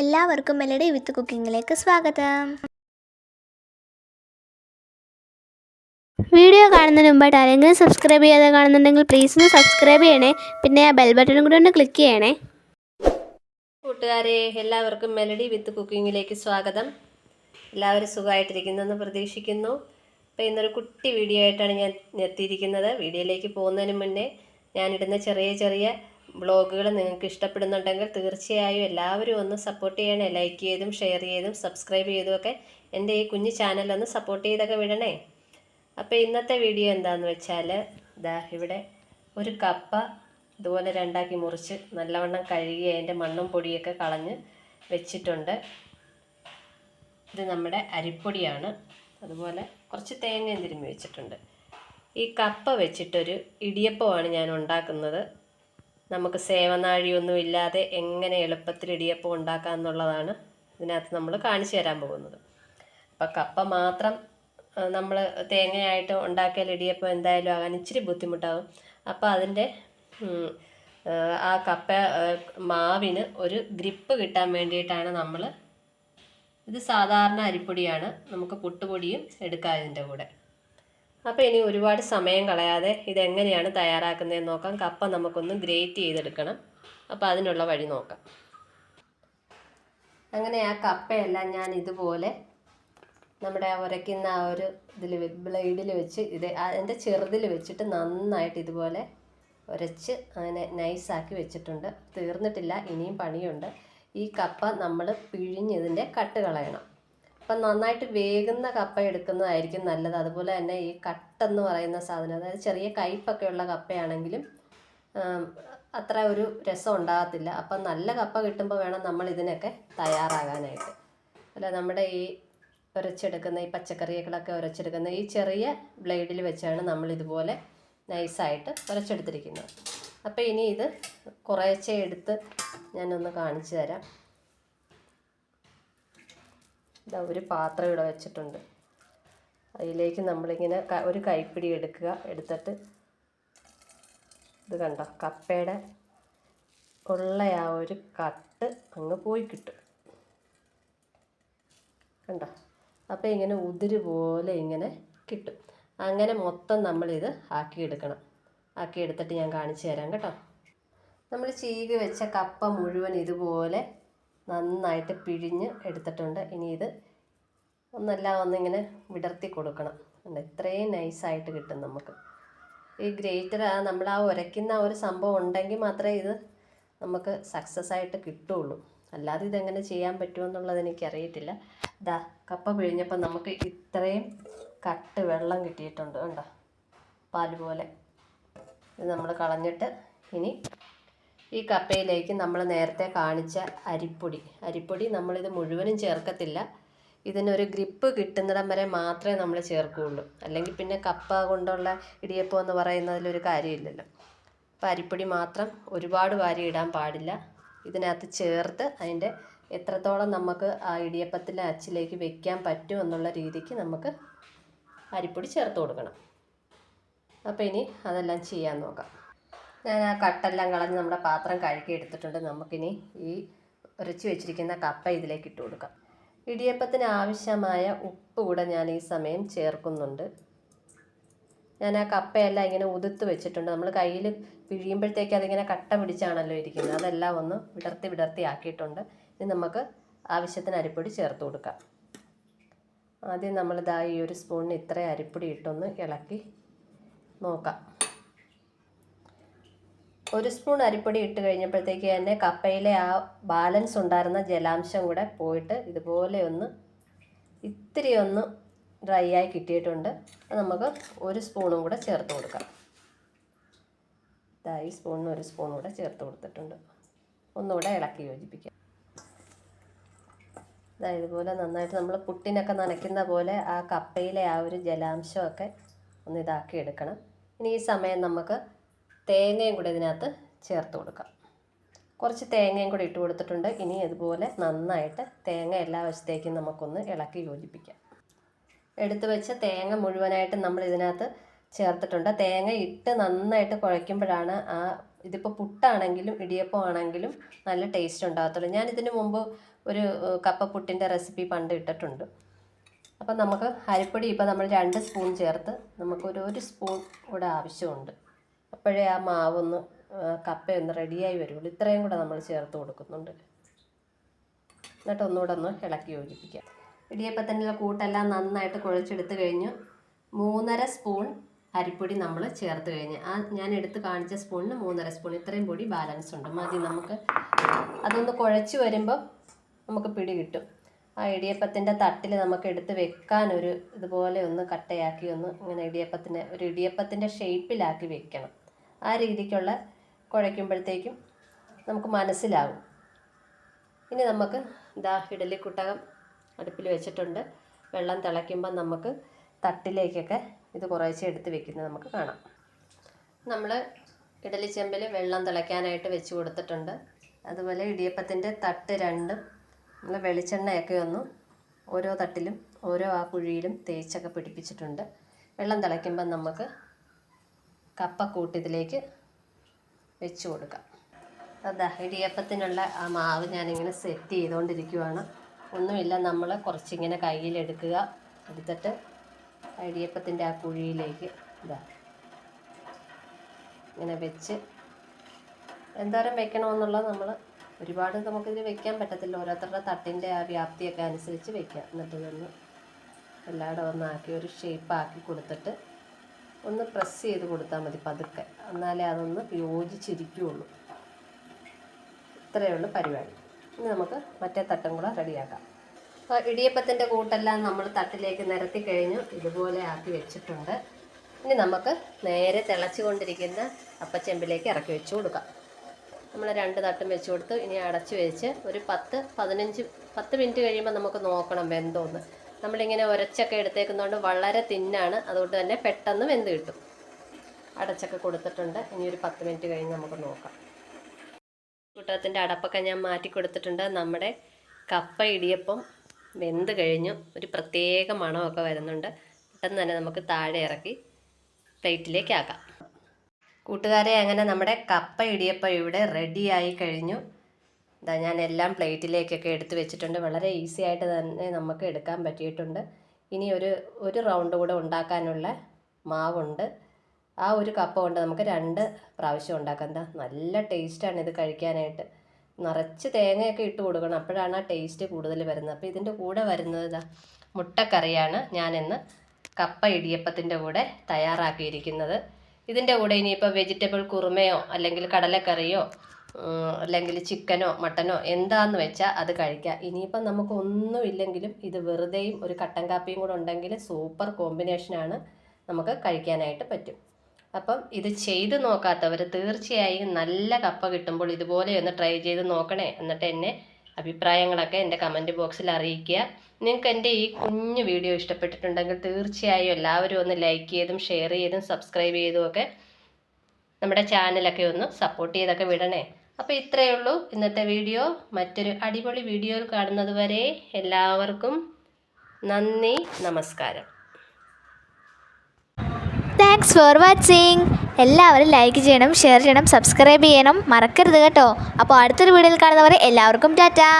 എല്ലാവർക്കും മെലഡി വിത്ത് കുക്കിങ്ങിലേക്ക് സ്വാഗതം. വീഡിയോ കാണുന്നതിന് മുമ്പായിട്ട് ആരെങ്കിലും സബ്സ്ക്രൈബ് ചെയ്യാതെ കാണുന്നുണ്ടെങ്കിൽ പ്ലീസ് ഒന്ന് സബ്സ്ക്രൈബ് ചെയ്യണേ. പിന്നെ ആ ബെൽ ബട്ടണും കൂടി ഒന്ന് ക്ലിക്ക് ചെയ്യണേ. കൂട്ടുകാരെ എല്ലാവർക്കും മെലഡി വിത്ത് കുക്കിങ്ങിലേക്ക് സ്വാഗതം. എല്ലാവരും സുഖമായിട്ടിരിക്കുന്നെന്ന് പ്രതീക്ഷിക്കുന്നു. അപ്പോൾ ഇന്നൊരു കുട്ടി വീഡിയോ ആയിട്ടാണ് ഞാൻ എത്തിയിരിക്കുന്നത്. വീഡിയോയിലേക്ക് പോകുന്നതിന് മുന്നേ ഞാനിടുന്ന ചെറിയ ചെറിയ വ്ളോഗുകൾ നിങ്ങൾക്ക് ഇഷ്ടപ്പെടുന്നുണ്ടെങ്കിൽ തീർച്ചയായും എല്ലാവരും ഒന്ന് സപ്പോർട്ട് ചെയ്യണേ. ലൈക്ക് ചെയ്തും ഷെയർ ചെയ്തും സബ്സ്ക്രൈബ് ചെയ്തുമൊക്കെ എന്റെ ഈ കുഞ്ഞു ചാനലൊന്ന് സപ്പോർട്ട് ചെയ്തൊക്കെ വിടണേ. അപ്പോൾ ഇന്നത്തെ വീഡിയോ എന്താണെന്ന് വെച്ചാൽ ഇതാ ഇവിടെ ഒരു കപ്പ ഇതുപോലെ രണ്ടാക്കി മുറിച്ച് നല്ലവണ്ണം കഴുകി അതിന്റെ മണ്ണും പൊടിയൊക്കെ കളഞ്ഞ് വെച്ചിട്ടുണ്ട്. ഇത് നമ്മുടെ അരിപ്പൊടിയാണ്. അതുപോലെ കുറച്ച് തേങ്ങയും തിരുമ്മി വെച്ചിട്ടുണ്ട്. ഈ കപ്പ വെച്ചിട്ടൊരു ഇടിയപ്പമാണ് ഞാൻ ഉണ്ടാക്കുന്നത്. നമുക്ക് സേവനാഴിയൊന്നും ഇല്ലാതെ എങ്ങനെ എളുപ്പത്തിൽ ഇടിയപ്പം ഉണ്ടാക്കാം എന്നുള്ളതാണ് ഇതിനകത്ത് നമ്മൾ കാണിച്ചു തരാൻ പോകുന്നത്. അപ്പോൾ കപ്പ മാത്രം നമ്മൾ തേങ്ങയായിട്ട് ഉണ്ടാക്കിയാൽ ഇടിയപ്പം എന്തായാലും ആകാൻ ഇച്ചിരി ബുദ്ധിമുട്ടാകും അപ്പോൾ അതിന്റെ ആ, കപ്പ മാവിന് ഒരു ഗ്രിപ്പ് കിട്ടാൻ വേണ്ടിയിട്ടാണ് നമ്മൾ ഇത് സാധാരണ അരിപ്പൊടിയാണ് നമുക്ക് പുട്ടുപൊടിയും എടുക്കാം ഇതിന്റെ കൂടെ. അപ്പോൾ ഇനി ഒരുപാട് സമയം കളയാതെ ഇതെങ്ങനെയാണ് തയ്യാറാക്കുന്നതെന്ന് നോക്കാം. കപ്പ നമുക്കൊന്ന് ഗ്രേറ്റ് ചെയ്തെടുക്കണം. അപ്പോൾ അതിനുള്ള വഴി നോക്കാം. അങ്ങനെ ആ കപ്പയെല്ലാം ഞാൻ ഇതുപോലെ നമ്മുടെ ഉരയ്ക്കുന്ന ആ ഒരു ഇതിൽ ബ്ലേഡിൽ വെച്ച് ഇത് അതിന്റെ ചെറുതിൽ വെച്ചിട്ട് നന്നായിട്ട് ഇതുപോലെ ഉരച്ച് അങ്ങനെ നൈസാക്കി വെച്ചിട്ടുണ്ട്. തീർന്നിട്ടില്ല ഇനിയും പണിയുണ്ട്. ഈ കപ്പ നമ്മൾ പിഴിഞ്ഞതിന്റെ കട്ട് കളയണം. അപ്പം നന്നായിട്ട് വേകുന്ന കപ്പ എടുക്കുന്നതായിരിക്കും നല്ലത്. അതുപോലെ തന്നെ ഈ കട്ടെന്ന് പറയുന്ന സാധനം അതായത് ചെറിയ കയ്പൊക്കെ ഉള്ള കപ്പയാണെങ്കിലും അത്ര ഒരു രസം ഉണ്ടാകത്തില്ല. അപ്പം നല്ല കപ്പ കിട്ടുമ്പോൾ വേണം നമ്മൾ ഇതിനൊക്കെ തയ്യാറാകാനായിട്ട്. അല്ല നമ്മുടെ ഈ ഉരച്ചെടുക്കുന്ന ഈ പച്ചക്കറികളൊക്കെ ഉരച്ചെടുക്കുന്ന ഈ ചെറിയ ബ്ലേഡിൽ വെച്ചാണ് നമ്മൾ ഇതുപോലെ നൈസായിട്ട് ഉരച്ചെടുത്തിരിക്കുന്നത് അപ്പോൾ ഇനി ഇത് കുറേശ്ശെ എടുത്ത് ഞാനൊന്ന് കാണിച്ചു തരാം. ഇതാ ഒരു പാത്രം ഇവിടെ വെച്ചിട്ടുണ്ട്. അതിലേക്ക് നമ്മളിങ്ങനെ ഒരു കൈപ്പിടി എടുക്കുക. എടുത്തിട്ട് ഇത് കണ്ടോ? കപ്പയുടെ ഉള്ള ആ ഒരു കട്ട് അങ്ങ് പോയി കിട്ടും. കണ്ടോ? അപ്പോൾ ഇങ്ങനെ ഉതിര് പോലെ ഇങ്ങനെ കിട്ടും. അങ്ങനെ മൊത്തം നമ്മളിത് ആക്കിയെടുക്കണം. ആക്കിയെടുത്തിട്ട് ഞാൻ കാണിച്ചു തരാം കേട്ടോ. നമ്മൾ ചീകി വെച്ച കപ്പ മുഴുവൻ ഇതുപോലെ നന്നായിട്ട് പിഴിഞ്ഞ് എടുത്തിട്ടുണ്ട്. ഇനി ഇത് ഒന്നെല്ലാം ഒന്നിങ്ങനെ വിടർത്തി കൊടുക്കണം. ഇത്രയും നൈസായിട്ട് കിട്ടും നമുക്ക്. ഈ ഗ്രേറ്റർ നമ്മൾ ആ ഉരയ്ക്കുന്ന ഒരു സംഭവം ഉണ്ടെങ്കിൽ മാത്രമേ ഇത് നമുക്ക് സക്സസ് ആയിട്ട് കിട്ടുള്ളൂ. അല്ലാതെ ഇതെങ്ങനെ ചെയ്യാൻ പറ്റുമെന്നുള്ളത് എനിക്കറിയത്തില്ല. ദാ കപ്പ പിഴിഞ്ഞപ്പോൾ നമുക്ക് ഇത്രയും കട്ട് വെള്ളം കിട്ടിയിട്ടുണ്ട് കണ്ടോ? പാൽ പോലെ. ഇത് നമ്മൾ കളഞ്ഞിട്ട് ഇനി ഈ കപ്പയിലേക്ക് നമ്മൾ നേരത്തെ കാണിച്ച അരിപ്പൊടി. അരിപ്പൊടി നമ്മളിത് മുഴുവനും ചേർക്കത്തില്ല. ഇതിനൊരു ഗ്രിപ്പ് കിട്ടുന്നിടം വരെ മാത്രമേ നമ്മൾ ചേർക്കുകയുള്ളൂ. അല്ലെങ്കിൽ പിന്നെ കപ്പ കൊണ്ടുള്ള ഇടിയപ്പം എന്ന് പറയുന്നതിലൊരു കാര്യമില്ലല്ലോ. അപ്പോൾ അരിപ്പൊടി മാത്രം ഒരുപാട് വാരി ഇടാൻ പാടില്ല. ഇതിനകത്ത് ചേർത്ത് അതിന്റെ എത്രത്തോളം നമുക്ക് ആ ഇടിയപ്പത്തിലെ അച്ചിലേക്ക് വെക്കാൻ പറ്റും എന്നുള്ള രീതിക്ക് നമുക്ക് അരിപ്പൊടി ചേർത്ത് കൊടുക്കണം. അപ്പോൾ ഇനി അതെല്ലാം ചെയ്യാൻ നോക്കാം. ഞാൻ ആ കട്ടെല്ലാം കളഞ്ഞ് നമ്മുടെ പാത്രം കഴുകി എടുത്തിട്ടുണ്ട്. നമുക്കിനി ഈ ഉരച്ച് വെച്ചിരിക്കുന്ന കപ്പ ഇതിലേക്ക് ഇട്ട് കൊടുക്കാം. ഇടിയപ്പത്തിന് ആവശ്യമായ ഉപ്പ് കൂടെ ഞാൻ ഈ സമയം ചേർക്കുന്നുണ്ട്. ഞാൻ ആ കപ്പയെല്ലാം ഇങ്ങനെ ഉതുത്ത് വെച്ചിട്ടുണ്ട്. നമ്മൾ കയ്യിൽ പിഴിയുമ്പോഴത്തേക്ക് അതിങ്ങനെ കട്ട പിടിച്ചാണല്ലോ ഇരിക്കുന്നത്. അതെല്ലാം ഒന്ന് വിടർത്തി വിടർത്തി ആക്കിയിട്ടുണ്ട്. ഇനി നമുക്ക് ആവശ്യത്തിന് അരിപ്പൊടി ചേർത്ത് കൊടുക്കാം. ആദ്യം നമ്മളിതാ ഈ ഒരു സ്പൂണിന് ഇത്ര അരിപ്പൊടി ഇട്ടൊന്ന് ഇളക്കി നോക്കാം. ഒരു സ്പൂൺ അരിപ്പൊടി ഇട്ട് കഴിഞ്ഞപ്പോഴത്തേക്ക് തന്നെ കപ്പയിലെ ആ ബാലൻസ് ഉണ്ടായിരുന്ന ജലാംശം കൂടെ പോയിട്ട് ഇതുപോലെ ഒന്ന് ഇത്തിരി ഒന്ന് ഡ്രൈ ആയി കിട്ടിയിട്ടുണ്ട്. അത് നമുക്ക് ഒരു സ്പൂണും കൂടെ ചേർത്ത് കൊടുക്കാം. ഈ സ്പൂണിന് ഒരു സ്പൂൺ കൂടെ ചേർത്ത് കൊടുത്തിട്ടുണ്ട്. ഒന്നുകൂടെ ഇളക്കി യോജിപ്പിക്കാം. ഇതാ ഇതുപോലെ നന്നായിട്ട് നമ്മൾ പുട്ടിനൊക്കെ നനയ്ക്കുന്ന പോലെ ആ കപ്പയിലെ ആ ഒരു ജലാംശമൊക്കെ ഒന്ന് ഇതാക്കി എടുക്കണം. ഇനി ഈ സമയം നമുക്ക് തേങ്ങയും കൂടി ഇതിനകത്ത് ചേർത്ത് കൊടുക്കാം. കുറച്ച് തേങ്ങയും കൂടി ഇട്ട് കൊടുത്തിട്ടുണ്ട്. ഇനി ഇതുപോലെ നന്നായിട്ട് തേങ്ങ എല്ലാ വശത്തേക്കും നമുക്കൊന്ന് ഇളക്കി യോജിപ്പിക്കാം. എടുത്തു വെച്ച തേങ്ങ മുഴുവനായിട്ട് നമ്മൾ ഇതിനകത്ത് ചേർത്തിട്ടുണ്ട്. തേങ്ങ ഇട്ട് നന്നായിട്ട് കുഴയ്ക്കുമ്പോഴാണ് ആ ഇതിപ്പോൾ പുട്ടാണെങ്കിലും ഇടിയപ്പം ആണെങ്കിലും നല്ല ടേസ്റ്റ് ഉണ്ടാകത്തുള്ളൂ. ഞാൻ ഇതിന് മുമ്പ് ഒരു കപ്പ പുട്ടിന്റെ റെസിപ്പി പണ്ട് ഇട്ടിട്ടുണ്ട്. അപ്പം നമുക്ക് അരിപ്പൊടി ഇപ്പോൾ നമ്മൾ രണ്ട് സ്പൂൺ ചേർത്ത് നമുക്കൊരു ഒരു സ്പൂൺ കൂടെ ആവശ്യമുണ്ട്. അപ്പോഴേ ആ മാവൊന്ന് കപ്പയൊന്ന് റെഡിയായി വരുള്ളൂ. ഇത്രയും കൂടെ നമ്മൾ ചേർത്ത് കൊടുക്കുന്നുണ്ട്. എന്നിട്ട് ഒന്നുകൂടെ ഒന്ന് ഇളക്കി യോജിപ്പിക്കാം. ഇടിയപ്പത്തിന്റെ കൂട്ടെല്ലാം നന്നായിട്ട് കുഴച്ചെടുത്ത് കഴിഞ്ഞു. മൂന്നര സ്പൂൺ അരിപ്പൊടി നമ്മൾ ചേർത്ത് കഴിഞ്ഞ്. ആ ഞാൻ എടുത്ത് കാണിച്ച സ്പൂണിന് മൂന്നര സ്പൂൺ. ഇത്രയും പൊടി ബാലൻസ് ഉണ്ട്. മതി നമുക്ക്. അതൊന്ന് കുഴച്ച് വരുമ്പോൾ നമുക്ക് പിടി കിട്ടും. ആ ഇടിയപ്പത്തിന്റെ തട്ടിൽ നമുക്ക് എടുത്ത് വെക്കാനൊരു ഇതുപോലെ ഒന്ന് കട്ടയാക്കി ഒന്ന് ഇങ്ങനെ ഇടിയപ്പത്തിന് ഒരു ഇടിയപ്പത്തിന്റെ ഷേപ്പിലാക്കി വെക്കണം. ആ രീതിക്കുള്ള കുഴയ്ക്കുമ്പോഴത്തേക്കും നമുക്ക് മനസ്സിലാകും ഇനി നമുക്ക് ഇഡലി കുട്ടകം അടുപ്പിൽ വെച്ചിട്ടുണ്ട്. വെള്ളം തിളയ്ക്കുമ്പോൾ നമുക്ക് തട്ടിലേക്കൊക്കെ ഇത് കുറേശ്ശെ എടുത്ത് വെക്കുന്നത് നമുക്ക് കാണാം. നമ്മൾ ഇഡലി ചെമ്പിൽ വെള്ളം തിളയ്ക്കാനായിട്ട് വെച്ച് കൊടുത്തിട്ടുണ്ട്. അതുപോലെ ഇടിയപ്പത്തിന്റെ തട്ട് രണ്ടും നമ്മൾ വെളിച്ചെണ്ണയൊക്കെ ഒന്ന് ഓരോ തട്ടിലും ഓരോ ആ കുഴിയിലും തേച്ചൊക്കെ പിടിപ്പിച്ചിട്ടുണ്ട്. വെള്ളം തിളയ്ക്കുമ്പോൾ നമുക്ക് കപ്പക്കൂട്ട് ഇതിലേക്ക് വെച്ച് കൊടുക്കാം. അതാ ഇടിയപ്പത്തിനുള്ള ആ മാവ് ഞാനിങ്ങനെ സെറ്റ് ചെയ്തുകൊണ്ടിരിക്കുവാണ് ഒന്നുമില്ല നമ്മൾ കുറച്ചിങ്ങനെ കയ്യിലെടുക്കുക. എടുത്തിട്ട് ഇടിയപ്പത്തിന്റെ ആ കുഴിയിലേക്ക് ഇതാ ഇങ്ങനെ വെച്ച് എന്തോരം വെക്കണമെന്നുള്ളത് നമ്മൾ ഒരുപാട് നമുക്കിത് വെക്കാൻ പറ്റത്തില്ല. ഓരോരുത്തരുടെ തട്ടിന്റെ ആ വ്യാപ്തിയൊക്കെ അനുസരിച്ച് വെക്കാം. എന്നിട്ട് ഇതൊന്ന് എല്ലാവരും ഒന്നാക്കി ഒരു ഷേപ്പ് ആക്കി കൊടുത്തിട്ട് ഒന്ന് പ്രസ് ചെയ്ത് കൊടുത്താൽ മതി പതുക്കെ. എന്നാലേ അതൊന്ന് യോജിച്ചിരിക്കുകയുള്ളൂ ഇത്രയേ ഉള്ളൂ പരിപാടി. ഇനി നമുക്ക് മറ്റേ തട്ടും കൂടെ റെഡിയാക്കാം. അപ്പോൾ ഇടിയപ്പത്തിന്റെ കൂട്ടെല്ലാം നമ്മൾ തട്ടിലേക്ക് നിരത്തി കഴിഞ്ഞു ഇതുപോലെ ആക്കി വെച്ചിട്ടുണ്ട്. ഇനി നമുക്ക് നേരെ തിളച്ചു കൊണ്ടിരിക്കുന്ന അപ്പച്ചെമ്പിലേക്ക് ഇറക്കി വെച്ചു കൊടുക്കാം. നമ്മൾ രണ്ട് തട്ടും വെച്ച് കൊടുത്തു ഇനി അടച്ചു വെച്ച് ഒരു പത്ത് പതിനഞ്ച് പത്ത് മിനിറ്റ് കഴിയുമ്പോൾ നമുക്ക് നോക്കണം വെന്തോന്ന്. നമ്മളിങ്ങനെ ഉരച്ചൊക്കെ എടുത്തേക്കുന്നതുകൊണ്ട് വളരെ തിന്നാണ്. അതുകൊണ്ട് തന്നെ പെട്ടെന്ന് വെന്ത് കിട്ടും. അടച്ചൊക്കെ കൊടുത്തിട്ടുണ്ട്. ഇനി ഒരു പത്ത് മിനിറ്റ് കഴിഞ്ഞ് നമുക്ക് നോക്കാം. കൂട്ടത്തിന്റെ അടപ്പൊക്കെ ഞാൻ മാറ്റി കൊടുത്തിട്ടുണ്ട്. നമ്മുടെ കപ്പ ഇടിയപ്പം വെന്ത് കഴിഞ്ഞു. ഒരു പ്രത്യേക മണമൊക്കെ വരുന്നുണ്ട്. പെട്ടെന്ന് തന്നെ നമുക്ക് താഴെ ഇറക്കി പ്ലേറ്റിലേക്ക് ആക്കാം. കൂട്ടുകാരെ അങ്ങനെ നമ്മുടെ കപ്പ ഇടിയപ്പം ഇവിടെ റെഡിയായി കഴിഞ്ഞു. ഇതാ ഞാൻ എല്ലാം പ്ലേറ്റിലേക്കൊക്കെ എടുത്ത് വെച്ചിട്ടുണ്ട്. വളരെ ഈസി ആയിട്ട് തന്നെ നമുക്ക് എടുക്കാൻ പറ്റിയിട്ടുണ്ട്. ഇനി ഒരു ഒരു റൗണ്ട് കൂടെ ഉണ്ടാക്കാനുള്ള മാവുണ്ട്. ആ ഒരു കപ്പ കൊണ്ട് നമുക്ക് രണ്ട് പ്രാവശ്യം ഉണ്ടാക്കാം. എന്താ നല്ല ടേസ്റ്റാണ് ഇത് കഴിക്കാനായിട്ട്. നിറച്ച് തേങ്ങയൊക്കെ ഇട്ട് കൊടുക്കണം. അപ്പോഴാണ് ആ ടേസ്റ്റ് കൂടുതൽ വരുന്നത്. അപ്പോൾ ഇതിന്റെ കൂടെ വരുന്നത് ഇതാ മുട്ടക്കറിയാണ് ഞാനിന്ന് കപ്പ ഇടിയപ്പത്തിന്റെ കൂടെ തയ്യാറാക്കിയിരിക്കുന്നത്. ഇതിന്റെ കൂടെ ഇനിയിപ്പോൾ വെജിറ്റബിൾ കുറുമയോ അല്ലെങ്കിൽ കടലക്കറിയോ അല്ലെങ്കിൽ ചിക്കനോ മട്ടനോ എന്താന്ന് വെച്ചാൽ അത് കഴിക്കാം. ഇനിയിപ്പം നമുക്ക് ഒന്നും ഇല്ലെങ്കിലും ഇത് വെറുതെയും ഒരു കട്ടൻ കാപ്പിയും കൂടെ ഉണ്ടെങ്കിൽ സൂപ്പർ കോമ്പിനേഷനാണ് നമുക്ക് കഴിക്കാനായിട്ട് പറ്റും. അപ്പം ഇത് ചെയ്ത് നോക്കാത്തവർ തീർച്ചയായും നല്ല കപ്പ കിട്ടുമ്പോൾ ഇതുപോലെ ഒന്ന് ട്രൈ ചെയ്ത് നോക്കണേ. എന്നിട്ട് എന്നെ അഭിപ്രായങ്ങളൊക്കെ എന്റെ കമന്റ് ബോക്സിൽ അറിയിക്കുക. നിങ്ങൾക്ക് എന്റെ ഈ കുഞ്ഞു വീഡിയോ ഇഷ്ടപ്പെട്ടിട്ടുണ്ടെങ്കിൽ തീർച്ചയായും എല്ലാവരും ഒന്ന് ലൈക്ക് ചെയ്തും ഷെയർ ചെയ്തും സബ്സ്ക്രൈബ് ചെയ്തും ഒക്കെ നമ്മുടെ ചാനലൊക്കെ ഒന്ന് സപ്പോർട്ട് ചെയ്തൊക്കെ വിടണേ. അപ്പോൾ ഇത്രയേ ഉള്ളൂ. ഇന്നത്തെ വീഡിയോ മറ്റൊരു അടിപൊളി വീഡിയോയിൽ കാണുന്നത് വരെ എല്ലാവർക്കും നന്ദി നമസ്കാരം. താങ്ക്സ് ഫോർ വാച്ചിങ് എല്ലാവരും ലൈക്ക് ചെയ്യണം ഷെയർ ചെയ്യണം സബ്സ്ക്രൈബ് ചെയ്യണം. മറക്കരുത് കേട്ടോ. അപ്പോൾ അടുത്തൊരു വീഡിയോയിൽ കാണുന്നവരെ എല്ലാവർക്കും ടാറ്റാ.